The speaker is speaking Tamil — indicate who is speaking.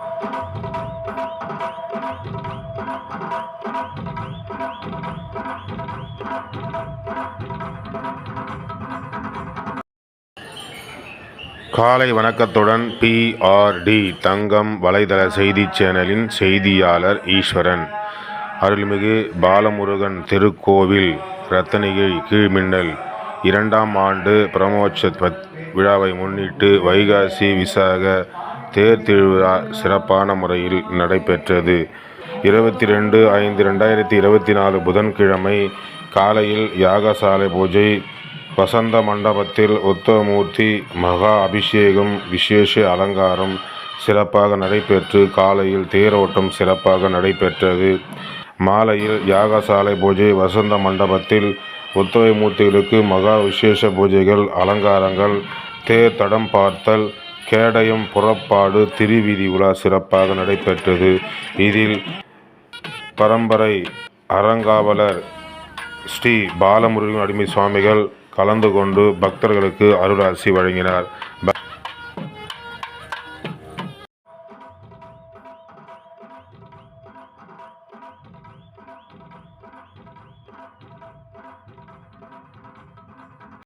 Speaker 1: காலை வணக்கத்துடன் பிஆர்டி தங்கம் வலைதள செய்திச் சேனலின் செய்தியாளர் ஈஸ்வரன். அருள்மிகு பாலமுருகன் திருக்கோவில் ரத்தனிகை கீழ்மின்னல். இரண்டாம் ஆண்டு பிரமோற்சவத் விழாவை முன்னிட்டு வைகாசி விசாக தேர் திருவிழா சிறப்பான முறையில் நடைபெற்றது. இருபத்தி ரெண்டு ஐந்து ரெண்டாயிரத்தி இருபத்தி நாலு புதன்கிழமை காலையில் யாகசாலை பூஜை வசந்த மண்டபத்தில் உத்தவமூர்த்தி மகா அபிஷேகம் விசேஷ அலங்காரம் சிறப்பாக நடைபெற்று காலையில் தேரோட்டம் சிறப்பாக நடைபெற்றது. மாலையில் யாகசாலை பூஜை வசந்த மண்டபத்தில் உத்தவமூர்த்திகளுக்கு மகா விசேஷ பூஜைகள் அலங்காரங்கள் தேர் தடம் பார்த்தல் கேடயம் புறப்பாடு திருவீதி உலா சிறப்பாக நடைபெற்றது. இதில் பரம்பரை அறங்காவலர் ஸ்ரீ பாலமுருகன் அடிமை சுவாமிகள் கலந்து கொண்டு பக்தர்களுக்கு அருளாசி வழங்கினார். ப-